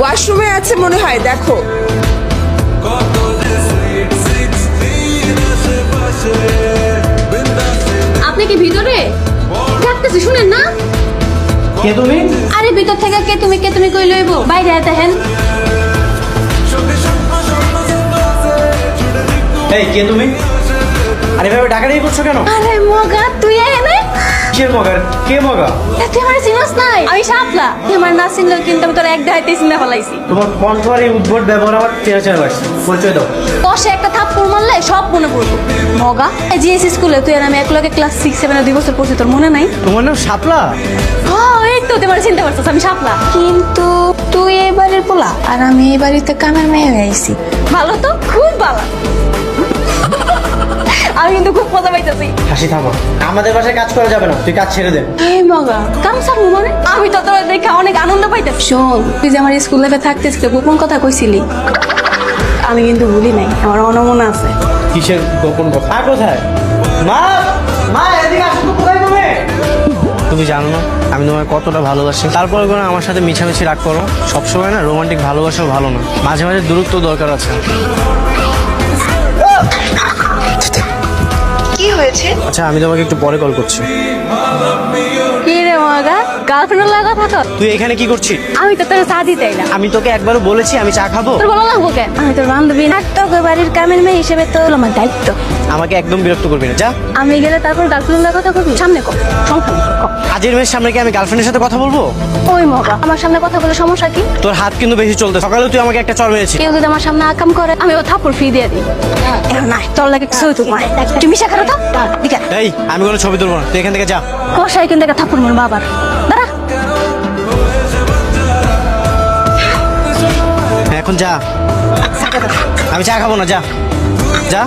ওয়াশরুমে আছে মনে হয় দেখো। আপনি কি ভিতরে? ডাকতেছি শুনেন না? কে তুমি? আরে ভিতর থেকে কে তুমি কে তুমি কই লইব? বাইরে আইতে হেন এই কে তুমি? আরে ভাবে ডাকাডাকি করছ কেন? আরে মগা তুই কিসের মগার কে মগা তুই আমার চিনস নাই? আমি সাপলা তুই আমার না চিনলেও কিন্তু আমি তোর এক দাইতে চিনে ফেলাইছি। তোমার কণ্ঠ আর এই উদ্ভট ব্যবহার আমার চেনা চেনা লাগছে। পরিচয় দাও। কষে একটা থাপ্পড় মারলে সব মনে পড়ব। মগা জিএস স্কুলে তুই আর আমি এক লগে ক্লাস সিক্স সেভেন দুই বছর পড়ছি তোর মনে নাই? তোমার নাম শাপলা? ও এই তো তোমার চিনতে পারছিস আমি সাপলা কিন্তু তুই এই বাড়ির পোলা আর আমি এই বাড়িতে কামের মেয়ে হয়ে আইছি। ভালো তো? খুব ভালো। কিন্তু খুব মজা পাইতেছি। হাসি থামো। আমাদের বাসায় কাজ করা যাবে না তুই কাজ ছেড়ে দে। এই মগা কাম সার মানে? আমি তো তোর দেখে অনেক আনন্দ পাইতেছি। শোন তুই যে আমার স্কুল লাইফে থাকতিস গোপন কথা কইছিলি। আমি কিন্তু ভুলি নাই আমার অনমনা আছে। কিসের গোপন কথা? মা কোথায়? মা মা এদিকে আসো কোথায় তুমি? তুমি জানো না আমি তোমায় কতটা ভালোবাসি। তারপরে কোনো আমার সাথে মিছামিছি রাগ করো? সবসময় না রোমান্টিক ভালোবাসাও ভালো না। মাঝে মাঝে দূরত্ব দরকার আছে। আচ্ছা আমি তোমাকে একটু পরে কল করছি। কি রে মগা? গার্লফ্রেন্ড লাগা থাকো তুই এখানে কি করছিস? আমি তো তোর চা দিতেই না আমি তোকে একবারও বলেছি আমি চা খাব। তোর ভালো লাগবো কেন আমি তোর বান্ধবী না। তোকে বাড়ির কামের মেয়ে হিসেবে তো আমার দায়িত্ব। আমাকে একদম বিরক্ত করবি না যা। আমি গেলে তারপর গার্লফ্রেন্ড লাগা কথা করবি সামনে কর। সংসার কর। মেয়ের সামনে কি আমি গার্লফ্রেন্ডের সাথে কথা বলব? ওই মগা আমার সামনে কথা বলে সমস্যা কি? তোর হাত কিন্তু বেশি চলতে সকালে তুই আমাকে একটা চর মেরেছিস। কেউ যদি আমার সামনে আকাম করে আমি ও থাপ্পড় ফি দিয়ে দিই। এখন নাই তোর লাগে কিছু হইতো না তুমি মিশা করো তো। এই আমি কোনো ছবি তুলবো না। তুই এখান থেকে যা। কষাই কিন্তু একটা থাপ্পড় মার বাবার দাঁড়া। এখন যা। আমি চা খাব না যা। যা।